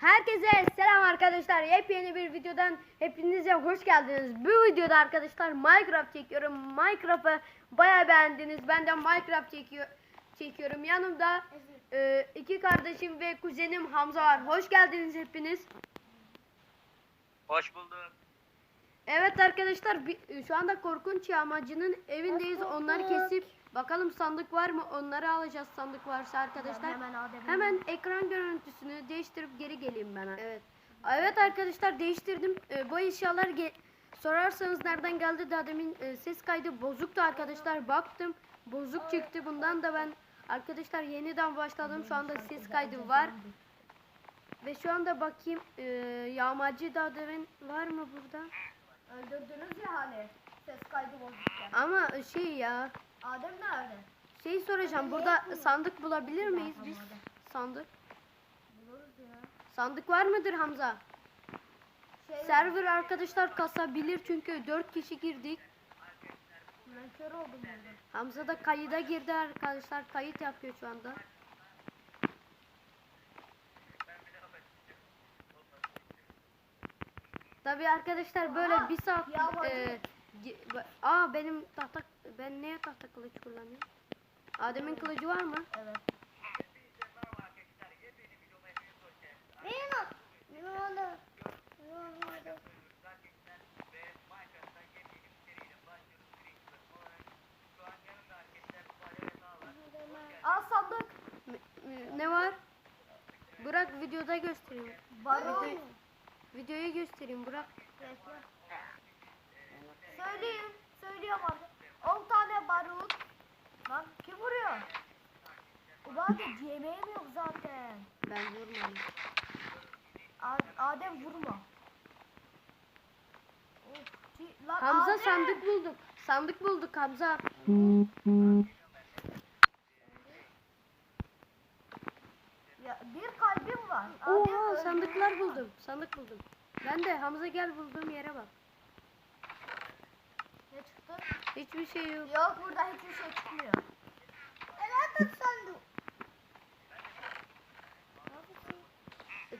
Herkese selam arkadaşlar. Yepyeni bir videodan hepinize hoş geldiniz. Bu videoda arkadaşlar Minecraft çekiyorum. Minecraft'ı bayağı beğendiniz. Ben de Minecraft çekiyor, çekiyorum. Yanımda e, iki kardeşim ve kuzenim Hamza var. Hoş geldiniz hepiniz. Hoş bulduk. Evet arkadaşlar şu anda korkunç yağmacının evindeyiz. Onları kesip bakalım sandık var mı? Onları alacağız sandık varsa arkadaşlar. Hemen Adem'in- Hemen ekran görüntüsünü değiştirip geri geleyim ben. Evet. Evet arkadaşlar değiştirdim. Ee, bu eşyalar sorarsanız nereden geldi daha demin e, ses kaydı bozuktu arkadaşlar. Baktım bozuk çıktı. Bundan da ben arkadaşlar yeniden başladım. Şu anda ses kaydı var. Ve şu anda bakayım e, yağmacı daha demin var mı burada? Öldürdünüz ya hani. Ses kaydı bozukken. Ama şey ya Adem nerede? şey soracağım. Burada sandık bulabilir miyiz biz? Sandık. Buluruz ya. Sandık var mıdır Hamza? Şey, Server arkadaşlar kasabilir çünkü 4 kişi girdik. ben kör oldum burada. Hamza da kayıda girdi arkadaşlar. Kayıt yapıyor şu anda. Tabii arkadaşlar böyle Aha, bir saat e, Aa benim tahta ben neye tahta kılıç kullanıyorum? Adem'in kılıcı var mı? Evet. Al sandık. Ne var? Bırak videoda göstereyim. Baron. Video- videoyu göstereyim bırak. Bekle. Söyleyeyim. Söylüyorum artık. 10 tane barut. Lan kim vuruyor? Ulan yemeğim yok zaten. Ben vurmadım. Adem vurma. Lan Hamza Adem! sandık bulduk. Sandık bulduk Hamza. Ya bir kalbim var. Adem Oha öldü. sandıklar buldum. Sandık buldum. Ben de Hamza gel bulduğum yere bak. Hiçbir şey yok. Yok burada hiçbir şey çıkmıyor. Evet sandık.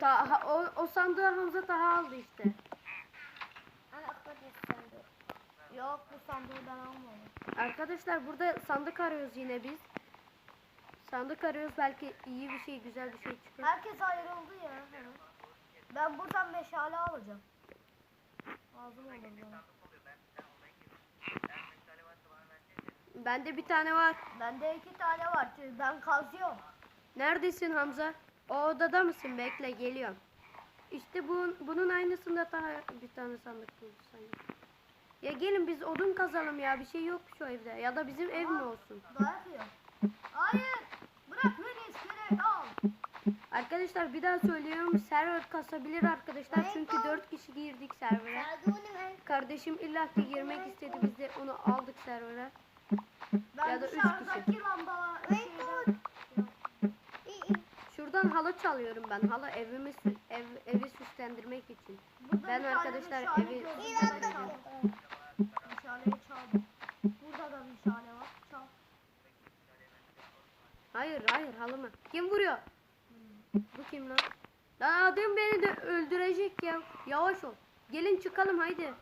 Ta, ha- o, o sandığı Hamza Taha aldı işte. Yok bu sandığı ben almadım. Arkadaşlar burada sandık arıyoruz yine biz. Sandık arıyoruz belki iyi bir şey güzel bir şey çıkar. Herkes ayrıldı ya. Ben buradan meşale alacağım. Lazım olur bana. Bende bir tane var. Bende iki tane var ben kazıyorum. Neredesin Hamza? O odada mısın? Bekle geliyorum. İşte bu, bunun aynısında daha bir tane sandık bulduk sanki. Ya gelin biz odun kazalım ya bir şey yok şu evde. Ya da bizim ev mi olsun? Hayır. Bırak beni iskelet al. Arkadaşlar bir daha söylüyorum server kasabilir arkadaşlar çünkü 4 kişi girdik servere. Kardeşim illaki girmek istedi biz de onu aldık servere. Ben Ya da üç şeyden... Şuradan halı çalıyorum ben. Halı evimi ev, evi süslendirmek için. Burada Ben arkadaşlar evi gördüm. Burada da meşale var. Çal. Hayır hayır halımı. Kim vuruyor? Bu kim lan? Lan adam beni de öldürecek ya. Yavaş ol. Gelin çıkalım haydi.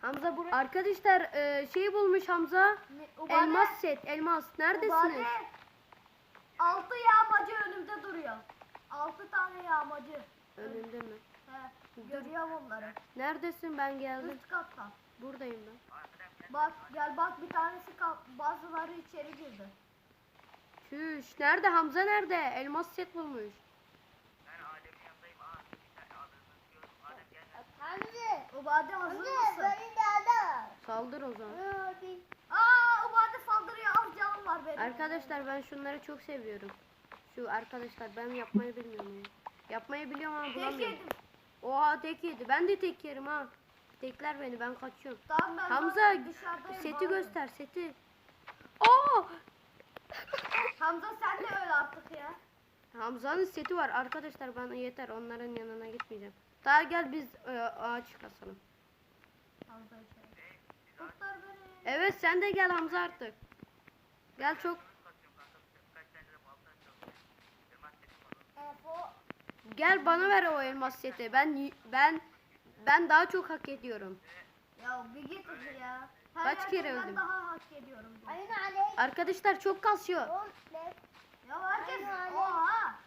Hamza bur Arkadaşlar e, şey bulmuş Hamza. Ne- Elmas set. Elmas. Neredesiniz? Altı yağmacı önümde duruyor. Altı tane yağmacı. Önünde mi? He, görüyorum onları. Neredesin? Ben geldim. Üst katta. Buradayım ben. Bak gel bak bir tanesi kal bazıları içeri girdi. Şuş. Nerede? Hamza nerede? Elmas set bulmuş. Ubade hazır mısın? Saldır o zaman. Aa Ubade saldırıyor az canım var benim. Arkadaşlar ben şunları çok seviyorum. Şu arkadaşlar ben yapmayı bilmiyorum ya. Yapmayı biliyorum ama Tek bulamıyorum. yedim. Oha tek yedi. Ben de tek yerim ha. Tekler beni ben kaçıyorum. Tamam ben Hamza seti bağırıyorum. göster seti. Aa! Hamza sen de öyle artık ya. Hamza'nın seti var arkadaşlar bana yeter onların yanına gitmeyeceğim. Daha gel biz e, ağaç kasalım. Hamza içeri. Kurtar beni. Evet sen de gel Hamza artık. Gel çok Gel bana ver o elmas seti. Ben ben ben daha çok hak ediyorum. Ya bir git ya. Kaç yerden kere öldüm? daha hak ediyorum. Arkadaşlar çok kasıyor. Ya herkes oha.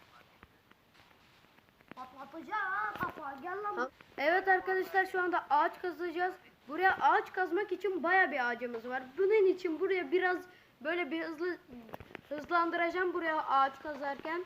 Evet arkadaşlar şu anda ağaç kazacağız. Buraya ağaç kazmak için baya bir ağacımız var. Bunun için buraya biraz böyle bir hızlı hızlandıracağım buraya ağaç kazarken.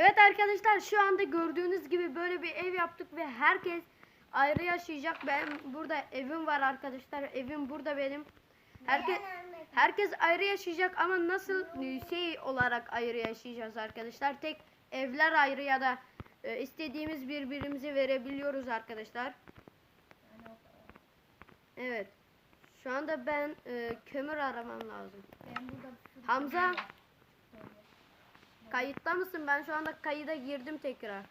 Evet arkadaşlar şu anda gördüğünüz gibi böyle bir ev yaptık ve herkes ayrı yaşayacak. Ben burada evim var arkadaşlar. Evim burada benim. Herkes herkes ayrı yaşayacak ama nasıl şey olarak ayrı yaşayacağız arkadaşlar. Tek evler ayrı ya da e, istediğimiz birbirimize verebiliyoruz arkadaşlar. Evet. Şu anda ben e, kömür aramam lazım. Ben burada Hamza. Kayıtta mısın? Ben şu anda kayıda girdim tekrar.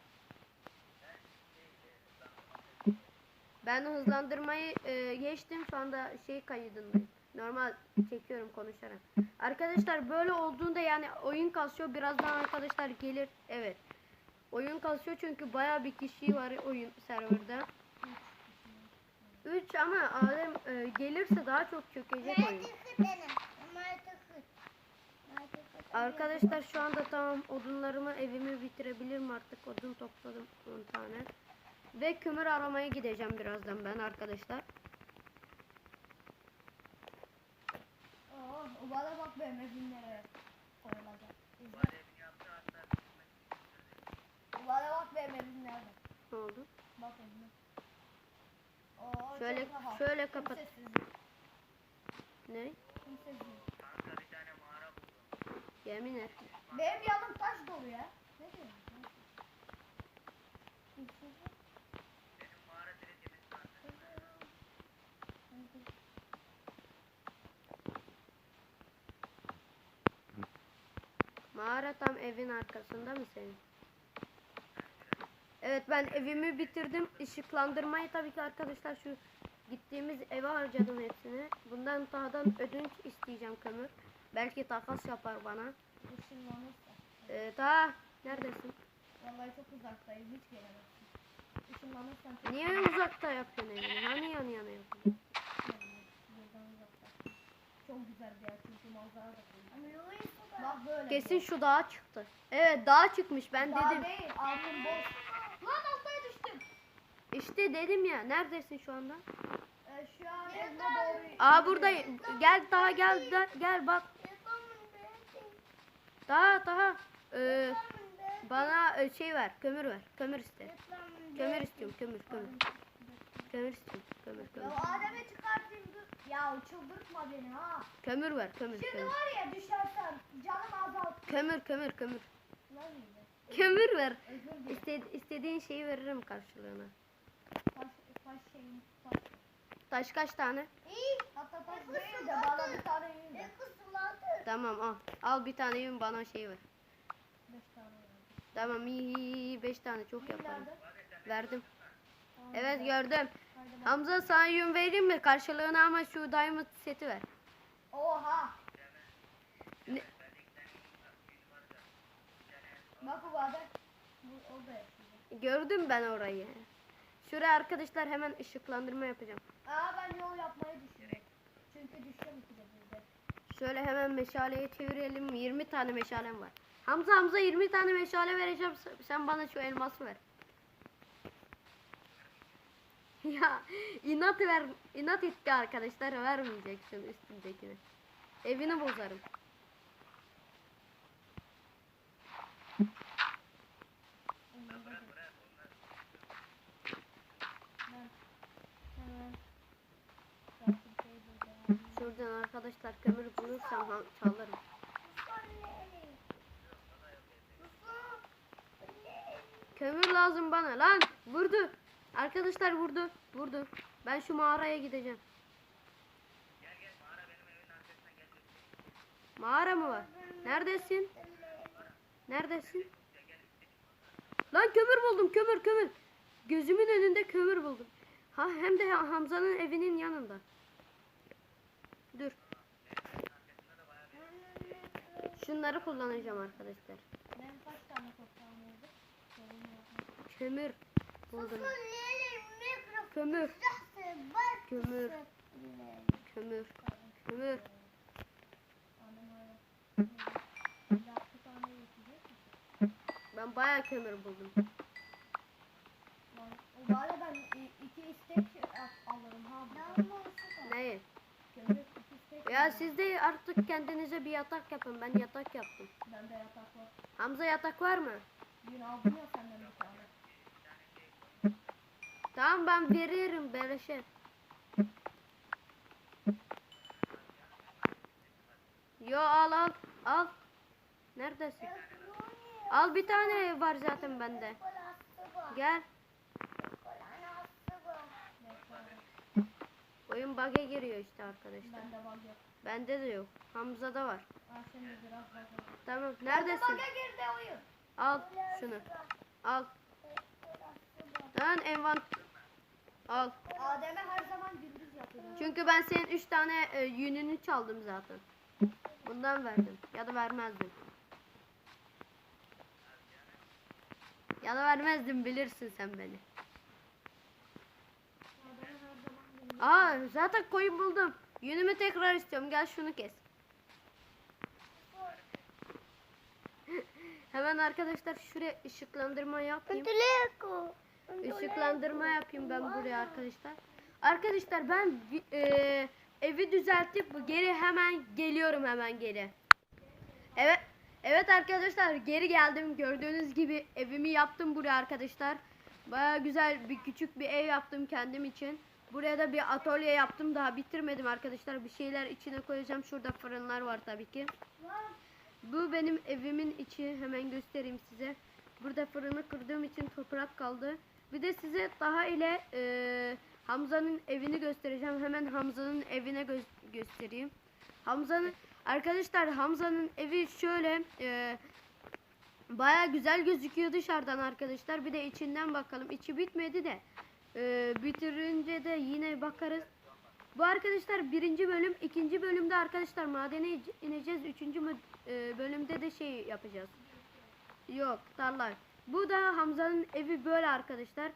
Ben hızlandırmayı e, geçtim. Şu anda şey kaydındayım. Normal çekiyorum konuşarak. Arkadaşlar böyle olduğunda yani oyun kasıyor. Birazdan arkadaşlar gelir. Evet. Oyun kasıyor çünkü baya bir kişi var oyun serverda. 3 ama Adem e, gelirse daha çok çökecek oyun. Arkadaşlar şu anda tamam odunlarımı evimi bitirebilirim artık. Odun topladım 10 tane. Ve kömür aramaya gideceğim birazdan ben arkadaşlar. Oo, o bana bak benim evim nereye koyulacak. Bana bak benim evim nerede. Ne oldu? Bak evime. Oo, Şöyle şöyle kapat. Kimsesiz. Ne? Kimsesiz. Yemin et. Benim yanım taş dolu ya. Ne diyorsun? Mağara tam evin arkasında mı senin? Evet ben evimi bitirdim. Işıklandırmayı tabii ki arkadaşlar şu Gittiğimiz eve harcadım hepsini. Bundan Taha'dan ödünç isteyeceğim kömür. Belki takas yapar bana. Ee, Taha neredesin? Vallahi çok uzaktayım hiç gelemezsin. Işınlanırsan çok Niye uzakta yapıyorsun evini? Hani yan yana yapıyorsun? buradan uzakta. Çok güzel bir yer çünkü manzara da güzel. Ama Louis bu da. Bak böyle. Kesin şu dağa çıktı. Evet dağa çıkmış ben Daha dedim. değil altın boş. Lan altaya düştüm. İşte dedim ya neredesin şu anda? Ee, şu an evime doğru. Aa buradayım. Gel daha gel gel, gel bak. Daha daha beğendim. bana e, şey ver kömür ver. Kömür iste. Kömür istiyorum kömür kömür. Kömür istiyorum kömür Ya kömür. Adem'e çıkartayım dur. Ya çıldırtma beni ha. Kömür ver kömür Şimdi kömür. var ya düşersen canım azalt. Kömür kömür kömür. Kömür ver. İste, istediğin şeyi veririm karşılığına. Taş, taş şeyim. Taş. Taş kaç tane? İyi. Hatta taş değil de bana bir tane yiyin Ne de. kısıladı? Tamam al. Al bir tane yiyin bana şey ver. Beş tane yiyin. Tamam iyi iyi iyi. Beş tane çok yaparım. Verdim. Evet gördüm. Hamza sana yün vereyim mi karşılığına ama şu diamond seti ver. Oha. Ne- Bak bu. Gördüm ben orayı. Şuraya arkadaşlar hemen ışıklandırma yapacağım. Aa ben yol yapmayı düşünüyorum. Çünkü düşeceğim ikide birde. Şöyle hemen meşaleye çevirelim. 20 tane meşalem var. Hamza Hamza 20 tane meşale vereceğim. Sen- bana şu elması ver. ya inat ver inat etti arkadaşlar vermeyeceksin üstündekini. Evini bozarım. Ben hemen yaptım şeyi burada. Şuradan arkadaşlar kömür bulursam çalarım. Kömür lazım bana lan. Vurdu. Arkadaşlar vurdu. Vurdu. Ben şu mağaraya gideceğim. Mağara mı var? Neredesin? Neredesin? Lan kömür buldum kömür kömür. Gözümün önünde kömür buldum. Ha hem de Hamza'nın evinin yanında. Dur. Şunları kullanacağım arkadaşlar. Benim kaç tane toprağım oldu? Kömür buldum. Kömür, kömür, kömür, kömür. Ben bayağı kömür buldum. O bari ben i- iki istek al- alırım ha. burada. Neyi? Kömür iki istek. Ya siz de artık kendinize bir yatak yapın. Ben yatak yaptım. Bende yatak var. Hamza yatak var mı? Dün aldım ya senden bir tane. Tamam ben veririm beleşe. Yo al al al. Neredesin? Al bir tane var zaten bende. Gel. Oyun bug'e giriyor işte arkadaşlar. Bende var yok. Bende de yok. Hamza'da var. Biraz. Tamam. Neredesin? Bende girdi oyun. Al şunu. Al. Lan envan. Al. Adem'e her zaman gündüz yapıyorum. Çünkü ben senin 3 tane e, yününü çaldım zaten. Bundan verdim. Ya da vermezdim. Ya da vermezdim bilirsin sen beni. Adem'e her zaman gündüz. Aa zaten koyun buldum. Yünümü tekrar istiyorum. Gel şunu kes. Hemen arkadaşlar şuraya ışıklandırma yapayım. Işıklandırma yapayım ben buraya arkadaşlar. Arkadaşlar ben e, evi düzeltip geri hemen geliyorum hemen geri. Evet. Evet arkadaşlar geri geldim. Gördüğünüz gibi evimi yaptım buraya arkadaşlar. Baya güzel bir küçük bir ev yaptım kendim için. Buraya da bir atölye yaptım. Daha bitirmedim arkadaşlar. Bir şeyler içine koyacağım. Şurada fırınlar var tabii ki. Bu benim evimin içi. Hemen göstereyim size. Burada fırını kırdığım için toprak kaldı. Bir de size daha ile e, Hamza'nın evini göstereceğim. Hemen Hamza'nın evine gö- göstereyim. Hamza'nın arkadaşlar Hamza'nın evi şöyle e, baya güzel gözüküyor dışarıdan arkadaşlar. Bir de içinden bakalım. İçi bitmedi de. Ee, bitirince de yine bakarız. Bu arkadaşlar birinci bölüm. ikinci bölümde arkadaşlar madene ineceğiz. Üçüncü e, bölümde de şey yapacağız. Yok tarla. Bu da Hamza'nın evi böyle arkadaşlar.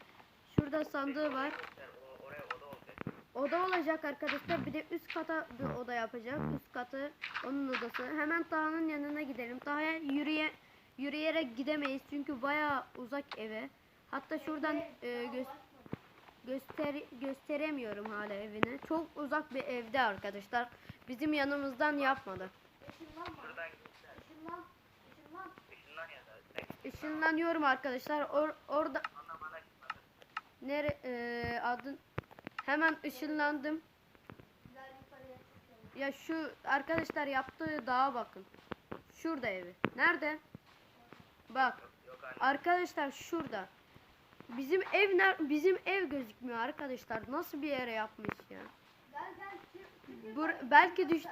Şurada sandığı var. Oda olacak. Arkadaşlar. Bir de üst kata bir oda yapacak. Üst katı onun odası. Hemen Taha'nın yanına gidelim. Taha'ya yürüye yürüyerek gidemeyiz çünkü bayağı uzak eve. Hatta şuradan e, gö- göster gösteremiyorum hala evini. Çok uzak bir evde arkadaşlar. Bizim yanımızdan yapmadı. Işınlanıyorum arkadaşlar. Or- orada nere e, adın hemen ışınlandım. Ya şu arkadaşlar yaptığı dağa bakın. Şurada evi. Nerede? Bak. Arkadaşlar şurada. Bizim ev ner- bizim ev gözükmüyor arkadaşlar. Nasıl bir yere yapmış ya? Gel gel. Bur belki düş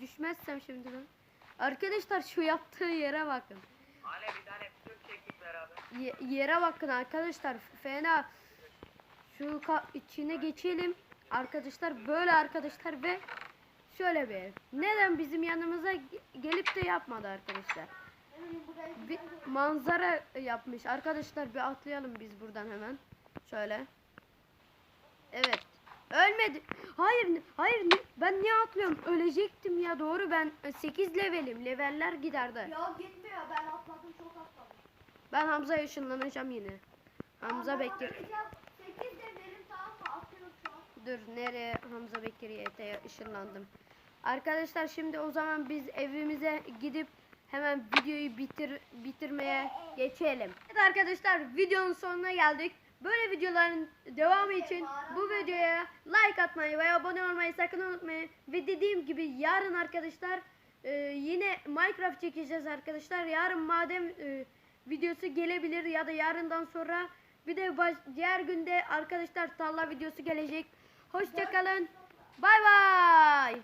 düşmezsem şimdiden. Arkadaşlar şu yaptığı yere bakın. Anne bir tane film çektik beraber. Ye- yere bakın arkadaşlar. Fena. Şu içine geçelim. Arkadaşlar böyle arkadaşlar ve şöyle bir ev. Neden bizim yanımıza ge- gelip de yapmadı arkadaşlar? Bir manzara yapmış. Arkadaşlar bir atlayalım biz buradan hemen. Şöyle. Evet. Ölmedi. Hayır, hayır. Ben niye atlıyorum? Ölecektim ya. Doğru ben 8 levelim. Leveller giderdi. Ya gitmiyor ben atladım çok atladım. Ben Hamza'ya ışınlanacağım yine. Hamza Bekir. 8 de benim tamam mı? Atıyorum şu an. Dur nereye Hamza Bekir YT'ye ışınlandım. Arkadaşlar şimdi o zaman biz evimize gidip hemen videoyu bitir bitirmeye geçelim. Evet arkadaşlar videonun sonuna geldik. Böyle videoların devamı için bu videoya like atmayı veya abone olmayı sakın unutmayın. Ve dediğim gibi yarın arkadaşlar e, yine Minecraft çekeceğiz arkadaşlar. Yarın madem e, videosu gelebilir ya da yarından sonra bir de diğer günde arkadaşlar tarla videosu gelecek. Hoşçakalın. Bay bay.